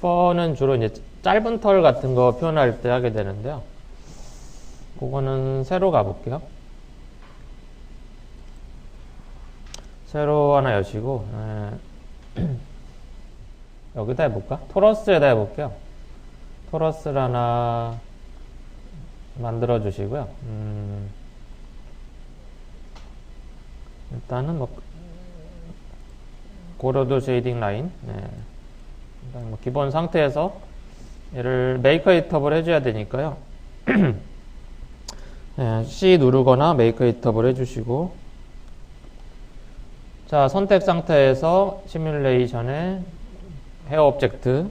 for는 주로 이제 짧은 털 같은 거 표현할 때 하게 되는데요. 그거는 세로 가볼게요. 세로 하나 여시고, 에, 여기다 해볼까? 토러스에다 해볼게요. 토러스를 하나 만들어 주시고요. 음, 일단은 뭐, 고로드 쉐이딩 라인. 네. 일단 뭐 기본 상태에서 얘를 메이커 히터블 해줘야 되니까요. 네, C 누르거나 메이커 히터블 해주시고 자 선택 상태에서 시뮬레이션에 헤어 오브젝트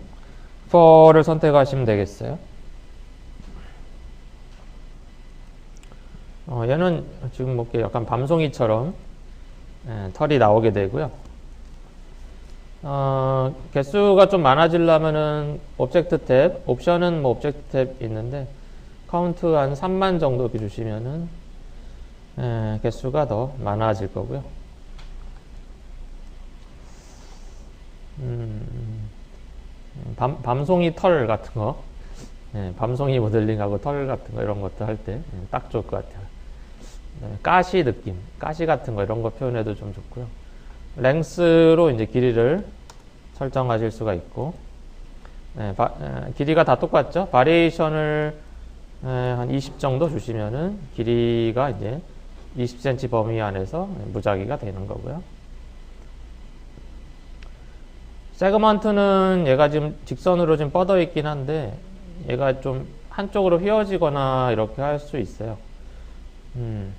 4를 선택하시면 되겠어요. 어, 얘는 지금 뭐 약간 밤송이처럼 예, 털이 나오게 되고요. 어, 개수가 좀 많아지려면은 오브젝트 탭, 옵션은 뭐 오브젝트 탭 있는데 카운트 한 3만 정도 주시면은 예, 개수가 더 많아질 거고요. 음, 밤, 밤송이 털 같은 거, 예, 밤송이 모델링하고 털 같은 거 이런 것도 할 때딱 좋을 것 같아요. 그다음에 가시 느낌, 가시 같은 거 이런 거 표현해도 좀 좋고요. 랭스로 이제 길이를 설정하실 수가 있고, 예, 바, 예, 길이가 다 똑같죠? 바리에이션을 예, 한20 정도 주시면은 길이가 이제 20cm 범위 안에서 무작위가 되는 거고요. 세그먼트는 얘가 지금 직선으로 좀 뻗어 있긴 한데 얘가 좀 한쪽으로 휘어지거나 이렇게 할 수 있어요. 음.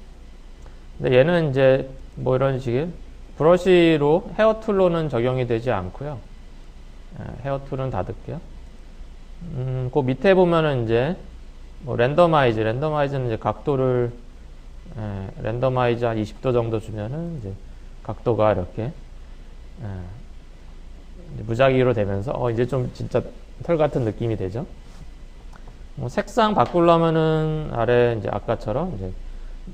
근데 얘는 이제 뭐 이런 식의 브러쉬로 헤어 툴로는 적용이 되지 않고요. 예, 헤어 툴은 닫을게요. 음, 그 밑에 보면은 이제 뭐 랜더마이즈, 랜더마이즈는 이제 각도를 예, 랜더마이즈 한 20도 정도 주면은 이제 각도가 이렇게 예, 이제 무작위로 되면서 어 이제 좀 진짜 털 같은 느낌이 되죠. 뭐 색상 바꾸려면은 아래 이제 아까처럼 이제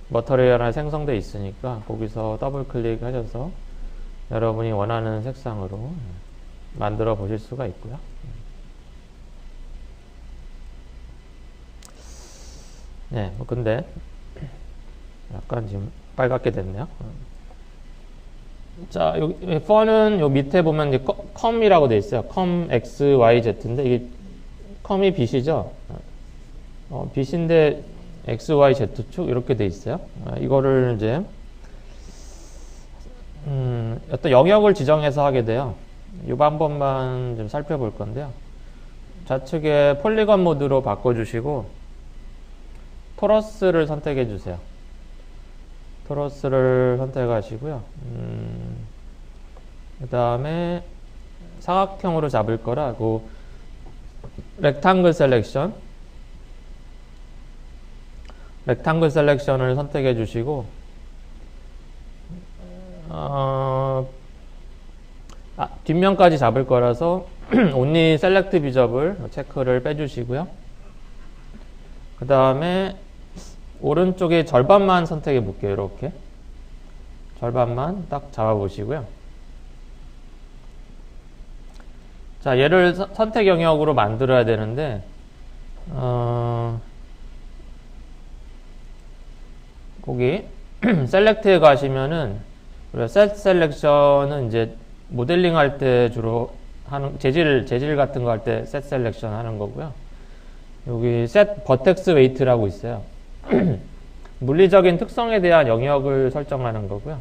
머터리얼 하나 생성돼 있으니까 거기서 더블 클릭하셔서 여러분이 원하는 색상으로 만들어 보실 수가 있고요. 네, 뭐 근데 약간 지금 빨갛게 됐네요. 자, 여기 for는 요 밑에 보면 이제 com이라고 돼 있어요. com x y z인데 이게 com이 빛이죠. 어, 빛인데 x y z 축 이렇게 돼 있어요. 아, 이거를 이제 음, 어떤 영역을 지정해서 하게 돼요. 이 방법만 좀 살펴볼 건데요. 좌측에 폴리건 모드로 바꿔주시고 토러스를 선택해 주세요. 토러스를 선택하시고요. 음, 그 다음에 사각형으로 잡을 거라고 렉탕글 셀렉션 렉탕글 셀렉션을 선택해 주시고 어, 아, 뒷면까지 잡을 거라서 only select visible을 체크를 빼주시고요. 그 다음에 오른쪽에 절반만 선택해 볼게요. 이렇게 절반만 딱 잡아 보시고요. 자, 얘를 서, 선택 영역으로 만들어야 되는데 어, 거기 셀렉트에 가시면은 셋 셀렉션은 이제 모델링 할 때 주로 하는 재질 재질 같은 거 할 때 셋 셀렉션 하는 거고요. 여기 셋 버텍스 웨이트라고 있어요. 물리적인 특성에 대한 영역을 설정하는 거고요.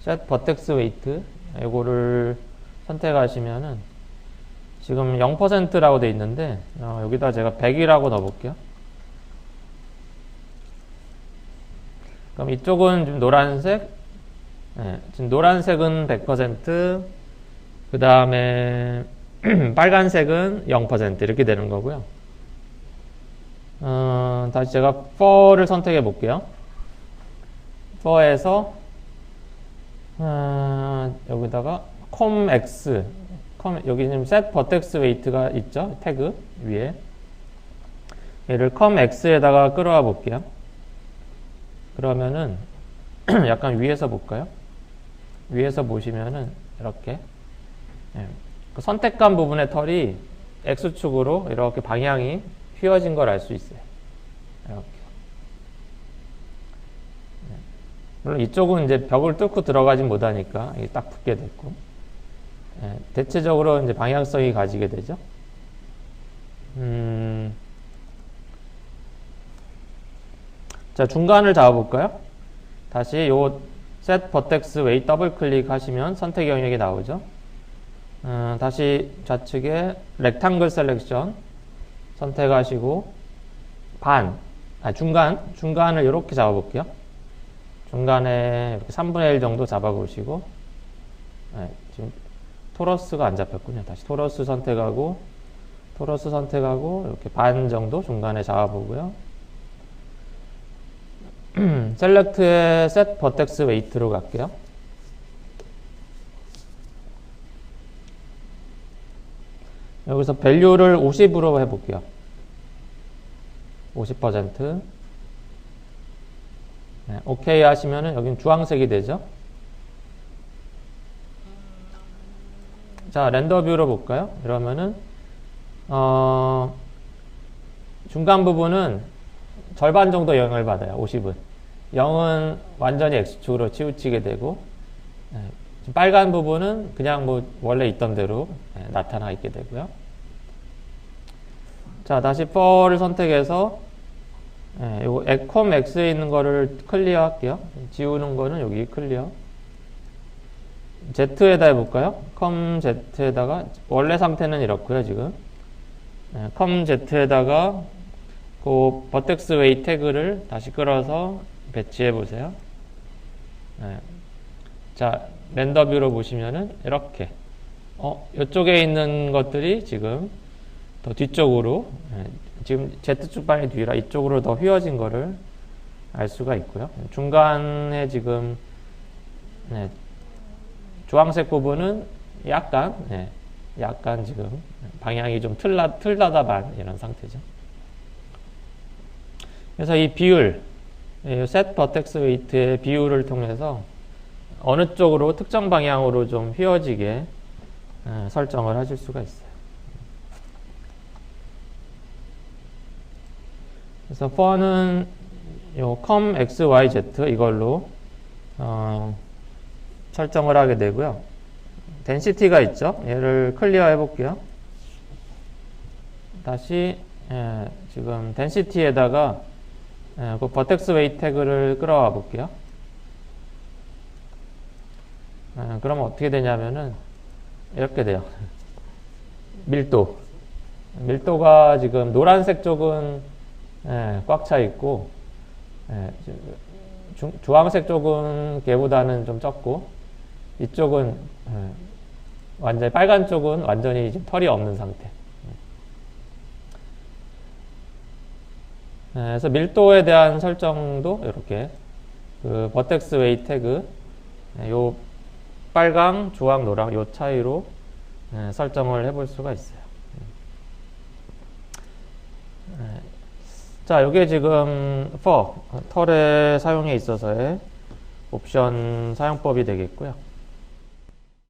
셋 버텍스 웨이트 이거를 선택하시면은 지금 0%라고 돼 있는데 어, 여기다 제가 100이라고 넣어볼게요. 그럼 이쪽은 좀 노란색, 네, 지금 노란색은 100%, 그 다음에 빨간색은 0% 이렇게 되는 거고요. 어, 다시 제가 for를 선택해 볼게요. for에서 어, 여기다가 comx, com, 여기 지금 set vertex weight가 있죠? 태그 위에 얘를 comx에다가 끌어와 볼게요. 그러면은 약간 위에서 볼까요? 위에서 보시면은 이렇게 예, 그 선택한 부분의 털이 X축으로 이렇게 방향이 휘어진 걸 알 수 있어요. 이렇게. 네. 물론 이쪽은 이제 벽을 뚫고 들어가진 못하니까 이게 딱 붙게 됐고. 네. 대체적으로 이제 방향성이 가지게 되죠. 음. 자, 중간을 잡아볼까요? 다시 요 set vertex weight 더블 클릭하시면 선택 영역이 나오죠. 어, 다시 좌측에 rectangle selection 선택하시고 반, 아, 중간, 중간을 이렇게 잡아볼게요. 중간에 이렇게 3분의 1 정도 잡아보시고 네, 지금 토러스가 안 잡혔군요. 다시 토러스 선택하고 토러스 선택하고 이렇게 반 정도 중간에 잡아보고요. 셀렉트의 set vertex weight로 갈게요. 여기서 밸류를 50으로 해볼게요. 50%. 네, 오케이 하시면은 여기는 주황색이 되죠. 자, 렌더 뷰로 볼까요? 이러면은 어, 중간 부분은 절반 정도 영향을 받아요. 50은. 0은 완전히 X축으로 치우치게 되고 네, 빨간 부분은 그냥 뭐 원래 있던 대로 네, 나타나 있게 되고요. 자, 다시 for를 선택해서 네, 요거 ecom x에 있는 거를 클리어 할게요. 지우는 거는 여기 클리어. z에다 해볼까요? com z에다가 원래 상태는 이렇고요, 지금. 네, com z에다가 그 버텍스 웨이 태그를 다시 끌어서 배치해 보세요. 네. 자, 렌더 뷰로 보시면은 이렇게 어, 이쪽에 있는 것들이 지금 더 뒤쪽으로 네. 지금 Z축 방이 뒤라 이쪽으로 더 휘어진 거를 알 수가 있고요. 중간에 지금 네. 주황색 부분은 약간 네. 약간 지금 방향이 좀 틀라 틀다다 반 이런 상태죠. 그래서 이 비율 set vertex weight의 비율을 통해서 어느 쪽으로 특정 방향으로 좀 휘어지게 설정을 하실 수가 있어요. 그래서 for는 요 com x, y, z 이걸로 어, 설정을 하게 되고요. density가 있죠. 얘를 클리어 해볼게요. 다시 예, 지금 density에다가 예, 그 버텍스 웨이 태그를 끌어와 볼게요. 예, 그러면 어떻게 되냐면은 이렇게 돼요. 밀도. 밀도가 지금 노란색 쪽은 예, 꽉차 있고 예, 주, 주황색 쪽은 걔보다는 좀 적고 이쪽은 예, 완전히 빨간 쪽은 완전히 털이 없는 상태. 네, 그래서 밀도에 대한 설정도 이렇게 그 버텍스 웨이 태그 네, 요 빨강, 주황, 노랑 요 차이로 네, 설정을 해볼 수가 있어요. 자, 이게 지금 for 털의 사용에 있어서의 옵션 사용법이 되겠고요.